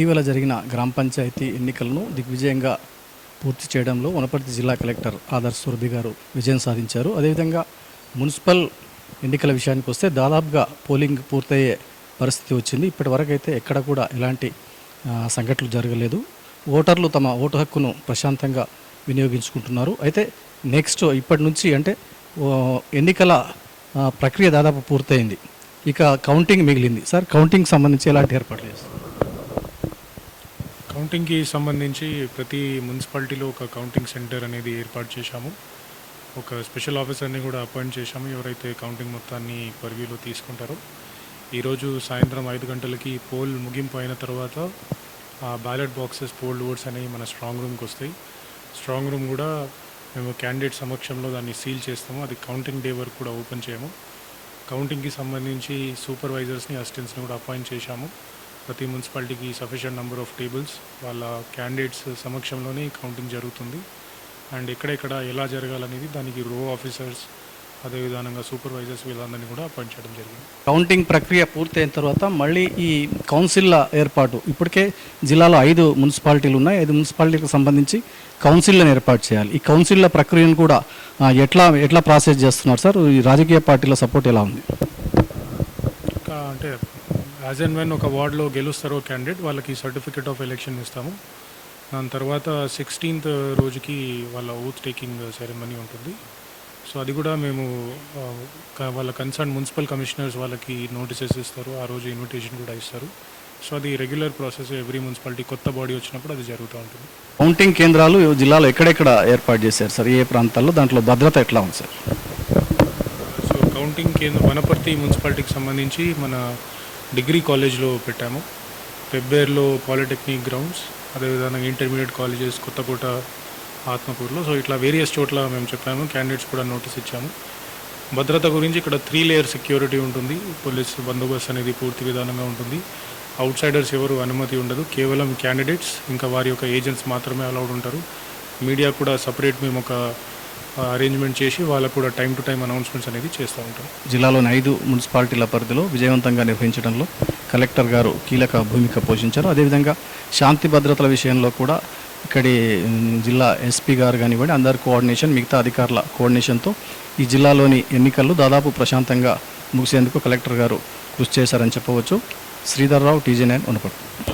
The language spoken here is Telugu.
ఇటీవల జరిగిన గ్రామ పంచాయతీ ఎన్నికలను దిగ్విజయంగా పూర్తి చేయడంలో వనపర్తి జిల్లా కలెక్టర్ ఆదర్శ్ సురభి గారు విజయం సాధించారు. అదేవిధంగా మున్సిపల్ ఎన్నికల విషయానికి వస్తే దాదాపుగా పోలింగ్ పూర్తయ్యే పరిస్థితి వచ్చింది. ఇప్పటివరకైతే ఎక్కడ కూడా ఎలాంటి సంఘటనలు జరగలేదు. ఓటర్లు తమ ఓటు హక్కును ప్రశాంతంగా వినియోగించుకుంటున్నారు. అయితే నెక్స్ట్ ఇప్పటి నుంచి అంటే ఎన్నికల ప్రక్రియ దాదాపు పూర్తయింది. ఇక కౌంటింగ్ మిగిలింది. సార్ కౌంటింగ్ సంబంధించి ఎలాంటి ఏర్పాట్లు చేస్తారు? కౌంటింగ్కి సంబంధించి ప్రతి మున్సిపాలిటీలో ఒక కౌంటింగ్ సెంటర్ అనేది ఏర్పాటు చేశాము. ఒక స్పెషల్ ఆఫీసర్ని కూడా అపాయింట్ చేశాము. ఎవరైతే కౌంటింగ్ మొత్తాన్ని పర్వ్యూలో తీసుకుంటారో. ఈరోజు సాయంత్రం ఐదు గంటలకి పోల్ ముగింపు అయిన తర్వాత ఆ బ్యాలెట్ బాక్సెస్ పోల్ ఓట్స్ అనేవి మన స్ట్రాంగ్ రూమ్కి వస్తాయి. స్ట్రాంగ్ రూమ్ కూడా మేము క్యాండిడేట్ సమక్షంలో దాన్ని సీల్ చేస్తాము. అది కౌంటింగ్ డే వరకు కూడా ఓపెన్ చేయము. కౌంటింగ్కి సంబంధించి సూపర్వైజర్స్ని అసిస్టెంట్స్ని కూడా అపాయింట్ చేశాము. ప్రతి మున్సిపాలిటీకి సఫిషియంట్ నెంబర్ ఆఫ్ టేబుల్స్ వాళ్ళ క్యాండిడేట్స్ సమక్షంలోనే కౌంటింగ్ జరుగుతుంది. అండ్ ఎక్కడెక్కడ ఎలా జరగాలనేది దానికి రో ఆఫీసర్స్ అదే విధానంగా సూపర్వైజర్స్ వీళ్ళందరినీ కూడా అపాయింట్ చేయడం జరిగింది. కౌంటింగ్ ప్రక్రియ పూర్తయిన తర్వాత మళ్ళీ ఈ కౌన్సిల్ల ఏర్పాటు ఇప్పటికే జిల్లాలో ఐదు మున్సిపాలిటీలు ఉన్నాయి. ఐదు మున్సిపాలిటీలకు సంబంధించి కౌన్సిల్లను ఏర్పాటు చేయాలి. ఈ కౌన్సిల్ల ప్రక్రియను కూడా ఎట్లా ఎట్లా ప్రాసెస్ చేస్తున్నారు సార్? ఈ రాజకీయ పార్టీల సపోర్ట్ ఎలా ఉంది? ఇంకా అంటే యాజ్ అండ్ వెన్ ఒక వార్డులో గెలుస్తారో క్యాండిడేట్ వాళ్ళకి సర్టిఫికేట్ ఆఫ్ ఎలక్షన్ ఇస్తాము. దాని తర్వాత సిక్స్టీన్త్ రోజుకి వాళ్ళ ఓత్ టేకింగ్ సెరమనీ ఉంటుంది. సో అది కూడా మేము వాళ్ళ కన్సర్న్ మున్సిపల్ కమిషనర్స్ వాళ్ళకి నోటీసెస్ ఇస్తారు. ఆ రోజు ఇన్విటేషన్ కూడా ఇస్తారు. సో అది రెగ్యులర్ ప్రాసెస్ ఎవ్రీ మున్సిపాలిటీ కొత్త బాడీ వచ్చినప్పుడు అది జరుగుతూ ఉంటుంది. కౌంటింగ్ కేంద్రాలు జిల్లాలో ఎక్కడెక్కడ ఏర్పాటు చేశారు సార్? ఏ ప్రాంతాల్లో? దాంట్లో భద్రత ఎట్లా ఉంది సార్? సో కౌంటింగ్ కేంద్ర వనపర్తి మున్సిపాలిటీకి సంబంధించి మన డిగ్రీ కాలేజ్లో పెట్టాము. పెబ్బేర్లో పాలిటెక్నిక్ గ్రౌండ్స్ అదేవిధంగా ఇంటర్మీడియట్ కాలేజెస్ కొత్తకోట ఆత్మకూరులో. సో ఇట్లా వేరియస్ చోట్ల మేము చెప్పాము. క్యాండిడేట్స్ కూడా నోటీస్ ఇచ్చాము. భద్రత గురించి ఇక్కడ త్రీ లేయర్ సెక్యూరిటీ ఉంటుంది. పోలీస్ బందోబస్తు అనేది పూర్తి విధానంగా ఉంటుంది. అవుట్ సైడర్స్ ఎవరు అనుమతి ఉండదు. కేవలం క్యాండిడేట్స్ ఇంకా వారి యొక్క ఏజెంట్స్ మాత్రమే అలౌడ్ ఉంటారు. మీడియా కూడా సపరేట్ మేము ఒక అరేంజ్మెంట్ చేసి వాళ్ళకు కూడా టైం టు టైం అనౌన్స్మెంట్స్ అనేది చేస్తూ ఉంటాం. జిల్లాలోని ఐదు మున్సిపాలిటీల పరిధిలో విజయవంతంగా నిర్వహించడంలో కలెక్టర్ గారు కీలక భూమిక పోషించారు. అదేవిధంగా శాంతి భద్రతల విషయంలో కూడా ఇక్కడి జిల్లా ఎస్పీ గారు కానివ్వండి అందరి కోఆర్డినేషన్ మిగతా అధికారుల కోఆర్డినేషన్తో ఈ జిల్లాలోని ఎన్నికలు దాదాపు ప్రశాంతంగా ముగిసేందుకు కలెక్టర్ గారు కృషి చేశారని చెప్పవచ్చు. Sridhar Rao TG nine Wanaparthy.